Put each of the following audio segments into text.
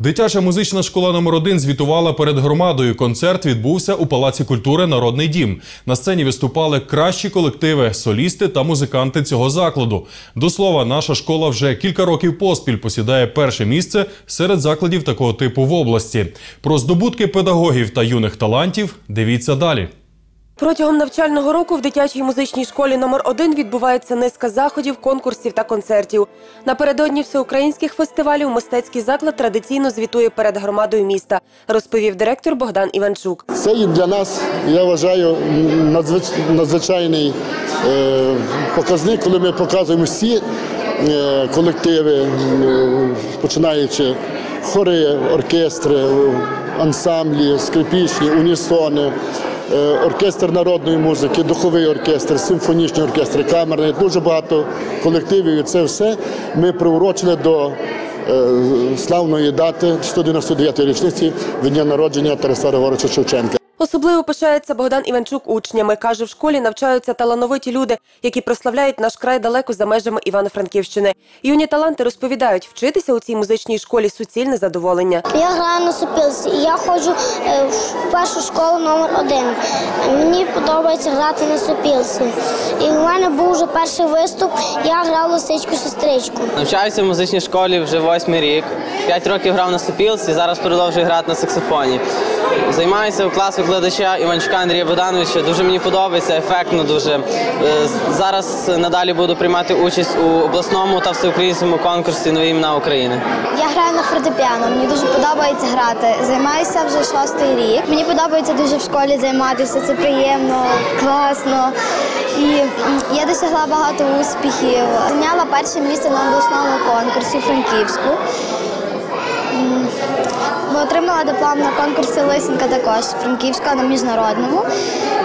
Дитяча музична школа номер 1 звітувала перед громадою. Концерт відбувся у Палаці культури Народний дім. На сцені виступали кращі колективи, солісти та музиканти цього закладу. До слова, наша школа вже кілька років поспіль посідає перше місце серед закладів такого типу в області. Про здобутки педагогів та юних талантів дивіться далі. Протягом навчального року в дитячій музичній школі номер 1 відбувається низка заходів, конкурсів та концертів. Напередодні всеукраїнських фестивалів мистецький заклад традиційно звітує перед громадою міста, розповів директор Богдан Іванчук. Це і для нас, я вважаю, надзвич- надзвичайний е, показник, коли ми показуємо всі е, колективи, е, починаючи хори, оркестри, ансамблі, скрипічні, унісони. Е, Оркестр народної музики, духовий оркестр, симфонічні оркестри, камерний, дуже багато колективів. І це все ми приурочили до е, славної дати 199-ї річниці від дня народження Тараса Григоровича Шевченка. Особливо пишається Богдан Іванчук учнями. Каже, в школі навчаються талановиті люди, які прославляють наш край далеко за межами Івано-Франківщини. Юні таланти розповідають, вчитися у цій музичній школі суцільне задоволення. Я граю на сопілці я ходжу е, в першу школу номер один. Мені подобається грати на сопілці. І в мене був вже перший виступ. Я грав лисичку сестричку. Навчаюся в музичній школі вже восьмий рік. П'ять років грав на сопілці, зараз продовжую грати на саксофоні. Займаюся у клас викладача Іванчука Андрія Богдановича. Дуже мені подобається, ефектно дуже. Е, Зараз надалі буду приймати участь у обласному та всеукраїнському конкурсі Нові імена України. Я граю на фортепіано. Мені дуже подобається грати. Займаюся вже шостий рік. Мені подобається дуже в школі займатися. Це приємно, класно. І я досягла багато успіхів. Зайняла перше місце на обласному конкурсі Франківську. Отримала диплом на конкурсі Лисенка також Франківська на міжнародному.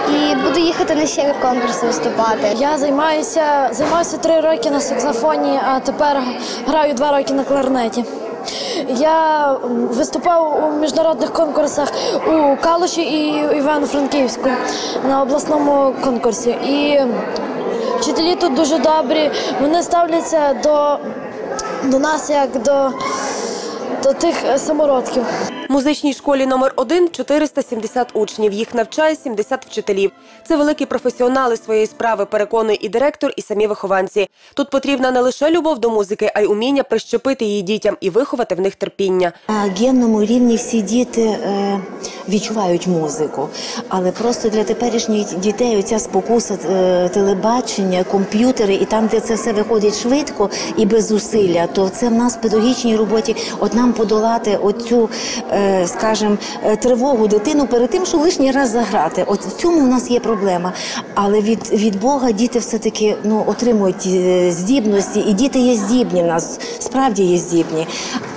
І буду їхати на ще конкурси виступати. Я займаюся, займаюся три роки на саксофоні, а тепер граю два роки на кларнеті. Я виступав у міжнародних конкурсах у Калуші і Івано-Франківську на обласному конкурсі. І вчителі тут дуже добрі. Вони ставляться до, до нас як до, до тих е, самородків. Музичній школі номер 1 470 учнів. Їх навчає 70 вчителів. Це великі професіонали своєї справи, переконує і директор, і самі вихованці. Тут потрібна не лише любов до музики, а й уміння прищепити її дітям і виховати в них терпіння. На генному рівні всі діти е, відчувають музику, але просто для теперішніх дітей оця спокуса е, телебачення, комп'ютери, і там, де це все виходить швидко і без зусилля, то це в нас в педагогічній роботі от нам подолати оцю, е, скажімо, е, тривогу дитину перед тим, що лишній раз заграти. От в цьому у нас є проблема. Але від, від Бога діти все-таки ну, отримують е, здібності, і діти є здібні в нас, справді є здібні.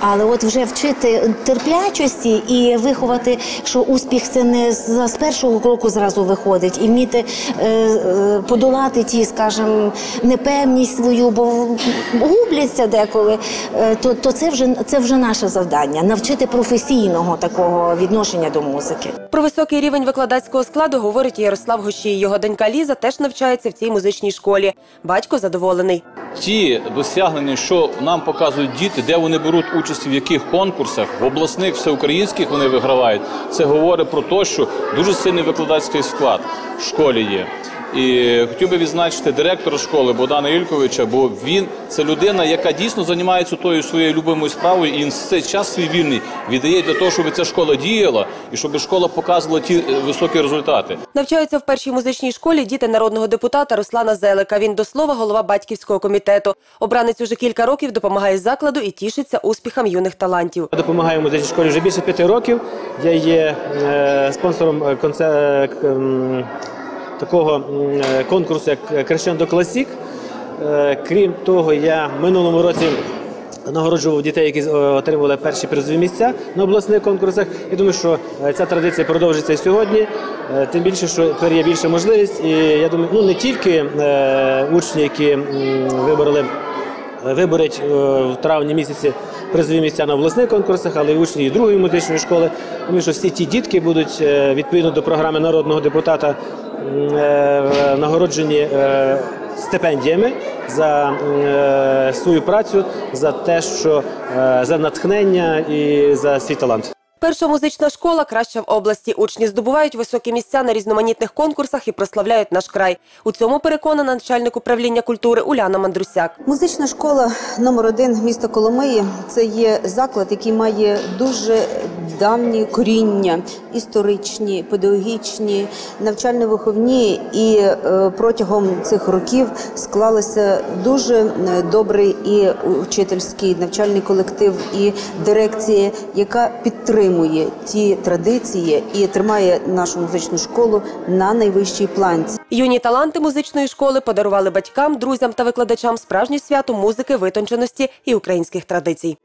Але от вже вчити терплячості і виховати, що успіх це не з першого кроку зразу виходить, і вміти е, е, подолати ті, скажімо, непевність свою, бо губляться деколи, е, то, то це вже це вже наше завдання навчити професійного такого відношення до музики. Про високий рівень викладацького складу говорить Ярослав Гощій. Його донька Ліза теж навчається в цій музичній школі. Батько задоволений. Ті досягнення, що нам показують діти, де вони беруть участь в яких конкурсах, в обласних, всеукраїнських вони вигравають. Це говорить про те, що дуже сильний викладацький склад в школі є. І хотів би відзначити директора школи Богдана Ільковича, бо він це людина, яка дійсно займається тою своєю любимою справою, і він цей час свій вільний віддає для того, щоб ця школа діяла і щоб школа показувала ті е, високі результати. Навчаються в першій музичній школі діти народного депутата Руслана Зелика. Він до слова голова батьківського комітету. Обранець уже кілька років допомагає закладу і тішиться успіхам юних талантів. Я допомагаю музичній школі вже більше п'яти років. Я є е, спонсором е, е, такого е, конкурсу, як Classic. Е, Крім того, я минулому році нагороджував дітей, які е, отримували перші призові місця на обласних конкурсах. Я думаю, що е, ця традиція продовжиться і сьогодні. Тим більше, що тепер є більша можливість. І я думаю, ну не тільки учні, які вибороли виборять в травні місяці призові місця на обласних конкурсах, але й учні і другої музичної школи. Тому що всі ті дітки будуть відповідно до програми народного депутата нагороджені е, стипендіями за е, свою працю, за те, що е, за натхнення і за свій талант. Перша музична школа краща в області. Учні здобувають високі місця на різноманітних конкурсах і прославляють наш край. У цьому переконана начальник управління культури Уляна Мандрусяк. Музична школа номер один міста Коломиї це є заклад, який має дуже давні коріння, історичні, педагогічні, навчально-виховні, і е, протягом цих років склалося дуже е, добрий і учительський навчальний колектив, і дирекція, яка підтримує ті традиції і тримає нашу музичну школу на найвищій планці. Юні таланти музичної школи подарували батькам, друзям та викладачам справжнє свято музики, витонченості і українських традицій.